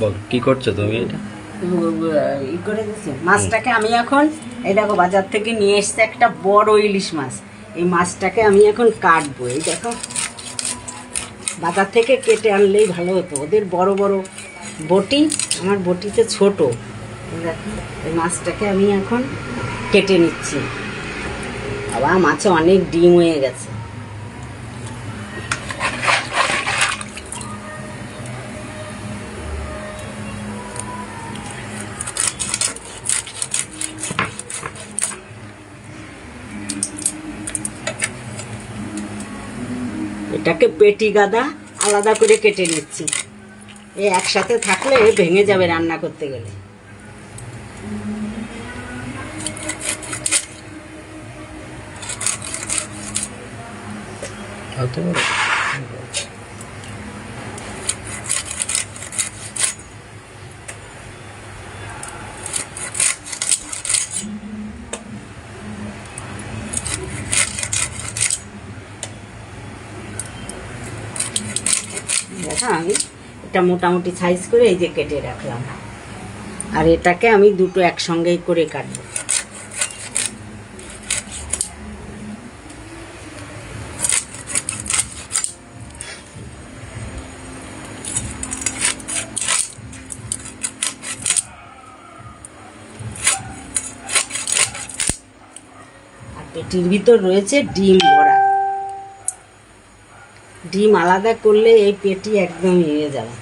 বল, কি করছ তুমি? এটা ই করে মাছটাকে আমি এখন, এই দেখো, বাজার থেকে নিয়ে এসছে একটা বড় ইলিশ মাছ। এই মাছটাকে আমি এখন কাটবো। এই দেখো, বাজার থেকে কেটে আনলেই ভালো হতো। ওদের বড় বড় বটি, আমার বটিতে ছোট। এই মাছটাকে আমি এখন কেটে নিচ্ছি। আবার মাছে অনেক ডিম হয়ে গেছে। এটাকে পেটি গাদা আলাদা করে কেটে নিচ্ছি। এ একসাথে থাকলে ভেঙে যাবে রান্না করতে গেলে। হতে পারে দেখো আমি এটা মোটামুটি সাইজ করে এই যে কেটে রাখলাম। আর এটাকে আমি দুটো একসঙ্গেই করে কাটবো। পেটির ভিতর রয়েছে ডিম ভরা ডিম আলাদা করলে এই পেটি একদম ইয়ে যাবে।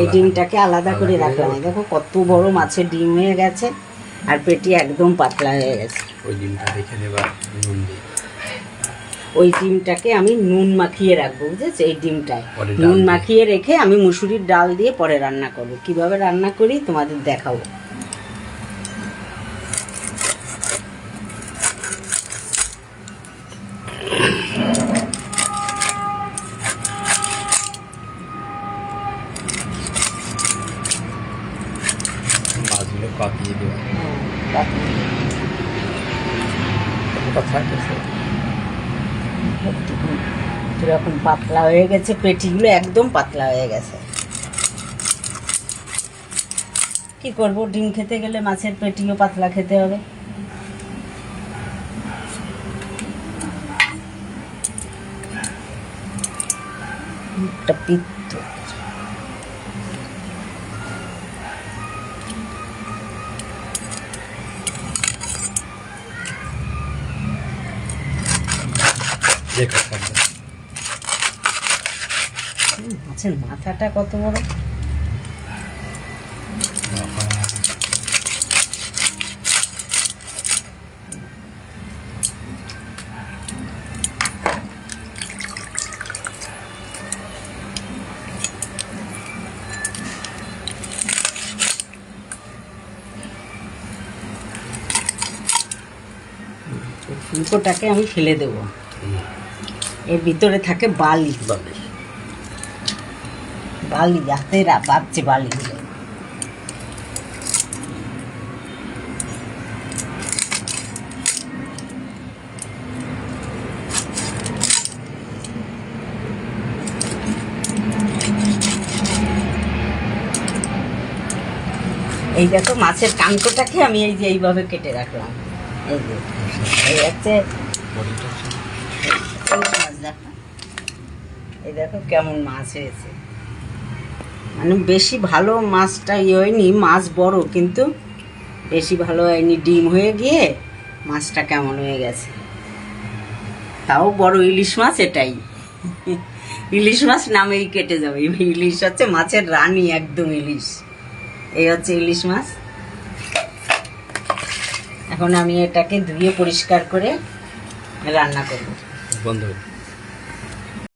এই ডিমটাকে আলাদা করে রাখলাম দেখো কত বড় মাছের ডিম হয়ে গেছে আর পেটি একদম পাতলা হয়ে গেছে। ওই ডিমটা রেখে দেবা নুন দিয়ে। ওই ডিমটাকে আমি নুন মাখিয়ে রাখব বুঝেছ? এই ডিমটায়। নুন মাখিয়ে রেখে আমি মুসুরির ডাল দিয়ে পরে রান্না করব। কীভাবে রান্না করি তোমাদের দেখাবো। পাকিয়ে দেবা হ্যাঁ, ওটা থাকে পাতলা হয়ে গেছে পেটিগুলো একদম পাতলা হয়ে গেছে। কি করব ডিম খেতে গেলে মাছের পেটিও পাতলা খেতে হবে। একটা পিত্ত। মাছের মাথাটা কত বড়? ফুলকোটাকে আমি ফেলে দেবো। এর ভিতরে থাকে বালি। বালি। বালি হাতে রা- বাজছে বালি। এই দেখো মাছের কানকোটাকে আমি এই যে এইভাবে কেটে রাখলাম। এই যে এই হচ্ছে দেখো। এই দেখো কেমন মাছ হয়েছে। মানে বেশি ভালো মাছটা ইয়ে হয়নি, মাছ বড়, কিন্তু বেশি ভালো হয়নি। ডিম হয়ে গিয়ে মাছটা কেমন হয়ে গেছে। তাও বড় ইলিশ মাছ এটাই। ইলিশ মাছ নামেই কেটে যাবে। ইলিশ হচ্ছে মাছের রানী, একদম ইলিশ। এই হচ্ছে ইলিশ মাছ। এখন আমি এটাকে ধুয়ে পরিষ্কার করে রান্না করব। বন্ধ